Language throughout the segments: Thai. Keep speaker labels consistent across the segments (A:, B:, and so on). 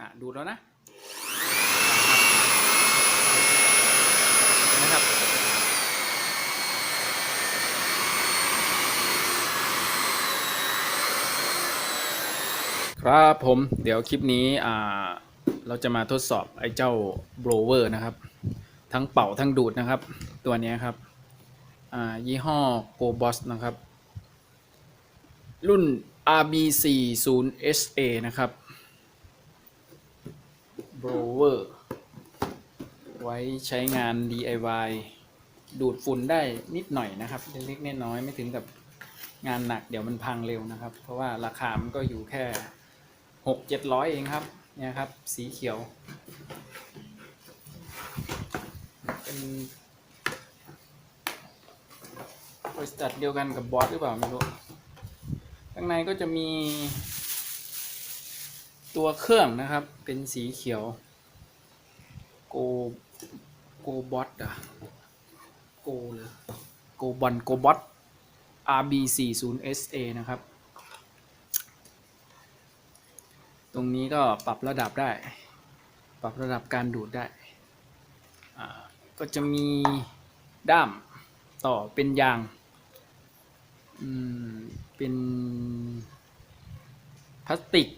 A: อะดูแล้วนะนะครับ ครับผมเดี๋ยวคลิปนี้อ่าเราจะมาทดสอบไอ้เจ้าโบรเวอร์นะครับ ทั้งเป่าทั้งดูดนะครับ ตัวนี้ครับอ่ายี่ห้อ Go Boss นะครับ รุ่น RB40SA นะครับ blower ไว้ใช้งาน DIY ดูดฝุ่นได้นิดหน่อยนะครับ เล็กๆน้อยๆไม่ถึงกับงานหนักเดี๋ยวมันพังเร็วนะครับ เพราะว่าราคามันก็อยู่แค่หกเจ็ดร้อยเองครับ เนี่ยครับ สีเขียว เป็นบริษัทเดียวกันกับบอสหรือเปล่าไม่รู้ ข้างในก็จะมี ตัวเครื่องนะครับ เป็นสีเขียวโกโกบอสอะโกเลยโกบอลโกบอส RB40SA นะครับ ตรงนี้ก็ปรับระดับได้ ปรับระดับการดูดได้ ก็จะมีด้ามต่อเป็นยางเป็นพลาสติก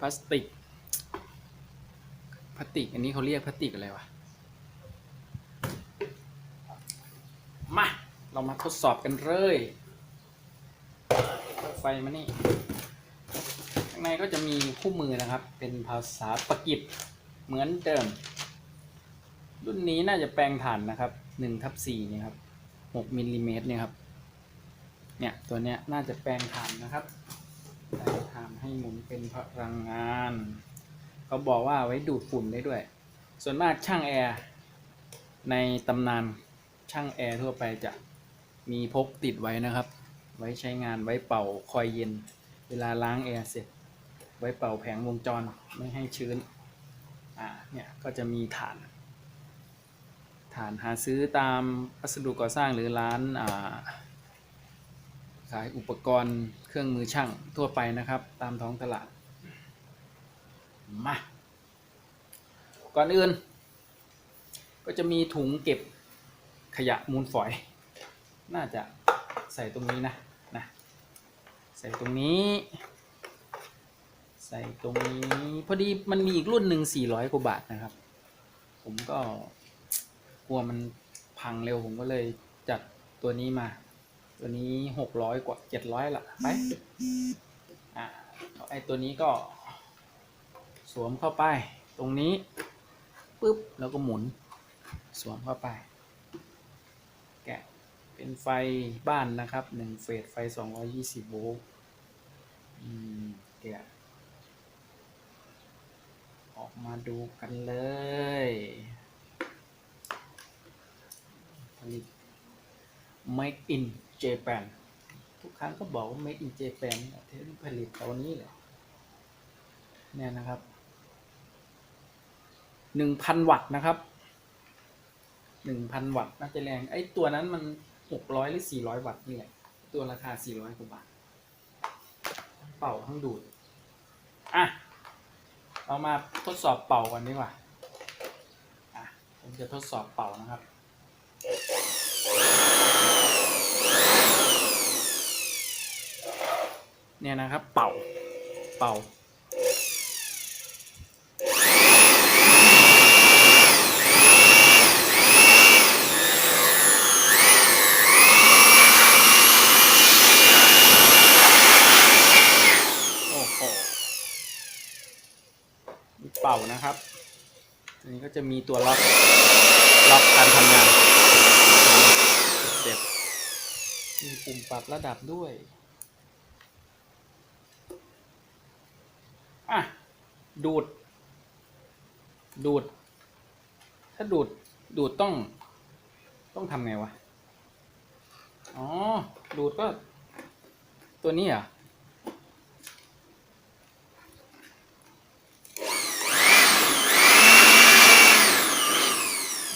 A: พลาสติกพลาสติก อันนี้เขาเรียกพลาสติกอะไรวะ มา เรามาทดสอบกันเลยไฟมานี่ข้างในก็จะมีคู่มือนะครับ เป็นภาษาปากีสเหมือนเดิม รุ่นนี้น่าจะแปลงถ่านนะครับ1ทับ4เนี่ยครับ6มิลลิเมตรเนี่ยครับ เนี่ย ตัวเนี้ยน่าจะแปลงถ่านนะครับ ให้หมุนเป็นพลังงาน เขาบอกว่าไว้ดูดฝุ่นได้ด้วย ส่วนมากช่างแอร์ในตำนานช่างแอร์ทั่วไปจะมีพกติดไว้นะครับ ไว้ใช้งานไว้เป่าคอยเย็น เวลาล้างแอร์เสร็จ ไว้เป่าแผงวงจรไม่ให้ชื้น อ่า เนี่ยก็จะมีฐาน ฐานหาซื้อตามวัสดุก่อสร้างหรือร้านอ่า ขายอุปกรณ์เครื่องมือช่างทั่วไปนะครับ ตามท้องตลาด มา ก่อนอื่น ก็จะมีถุงเก็บขยะมูลฝอย น่าจะใส่ตรงนี้นะนะใส่ตรงนี้ ใส่ตรงนี้ พอดีมันมีอีกรุ่นหนึ่ง400กว่าบาทนะครับ ผมก็กลัวมันพังเร็วผมก็เลยจัดตัวนี้มา ตัวนี้หกร้อยกว่าเจ็ดร้อยละไปอ่าไอตัวนี้ก็ สวมเข้าไป ตรงนี้ปุ๊บแล้วก็หมุน สวมเข้าไป แกะเป็นไฟบ้านนะครับหนึ่งเฟสไฟสองร้อยี่สิบโวลต์อืมแกะออกมาดูกันเลยผลิต Make in Japan ทุกครั้งก็บอกว่า Make in Japan เทผลิตตัวนี้แหละเนี่ยนะครับหนึ่งพันวัตต์นะครับหนึ่งพันวัตต์น่าจะแรง ไอ้ตัวนั้นมันหกร้อยหรือสี่ร้อยวัตต์นี่แหละ ตัวราคาสี่ร้อยกว่าบาท เป่าทั้งดูด อะ เรามาทดสอบเป่ากันดีกว่า อะ ผมจะทดสอบเป่านะครับ เนี่ยนะครับ เป่า เป่า โอ้โหมีเป่านะครับ อันนี้ก็จะมีตัวล็อก ล็อกการทำงานเสร็จมีปุ่มปรับระดับด้วย อะ ดูด ดูด ถ้าดูด ดูดต้อง ต้องทำไงวะ อ๋อ ดูดก็ ตัวนี้อะ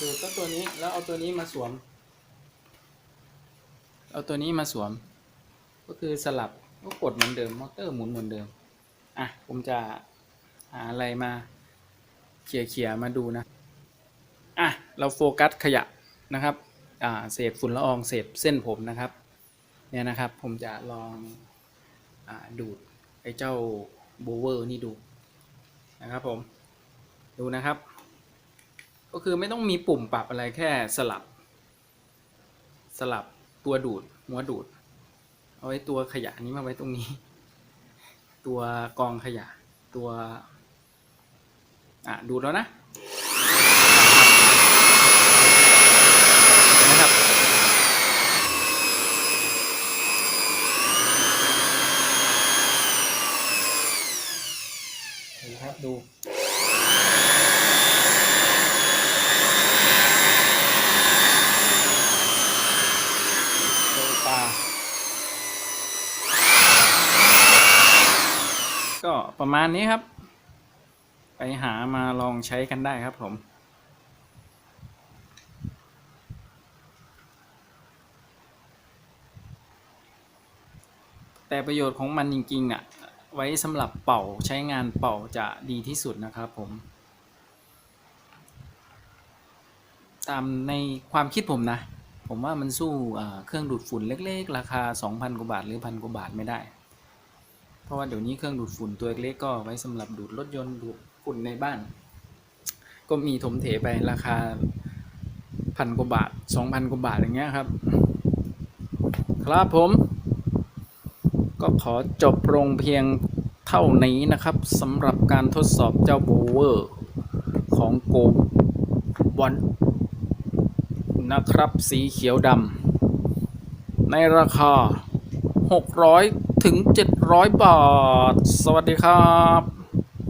A: ดูดก็ตัวนี้ แล้วเอาตัวนี้มาสวม เอาตัวนี้มาสวม ก็คือสลับ ก็กดเหมือนเดิม มอเตอร์หมุนเหมือนเดิม อะผมจะหาอะไรมาเขี่ยเขี่ยมาดูนะ อะ เราโฟกัสขยะนะครับ อ่า เศษฝุ่นละอองเศษเส้นผมนะครับ เนี่ยนะครับ ผมจะลอง อ่า ดูดไอ้เจ้าโบเวอร์นี่ดูนะครับผม ดูนะครับ ก็คือไม่ต้องมีปุ่มปรับอะไรแค่สลับ สลับตัวดูดหัวดูด เอาไว้ตัวขยะนี้มาไว้ตรงนี้ ตัวกองขยะ ตัวอะดูแล้วนะนะครับ ดูครับดู โซฟา ก็ประมาณนี้ครับ ไปหามาลองใช้กันได้ครับผมแต่ประโยชน์ของมันจริงๆอะ ไว้สำหรับเป่าใช้งานเป่าจะดีที่สุดนะครับผม ตามในความคิดผมนะ ผมว่ามันสู้เครื่องดูดฝุ่นเล็กๆ ราคา 2,000 กว่าบาท หรือพันกว่าบาทไม่ได้ เพราะว่าเดี๋ยวนี้เครื่องดูดฝุ่นตัวเล็กก็ไว้สำหรับดูดรถยนต์ดูดฝุ่นในบ้าน ก็มีถมเถไปราคาพันกว่าบาท2,000กว่าบาทอย่างเงี้ยครับ ครับผม ก็ขอจบลงเพียงเท่านี้นะครับสำหรับการทดสอบเจ้าโบเวอร์ของโกวันนะครับ สีเขียวดำในราคา 600 ถึง ร้อยบาท สวัสดีครับ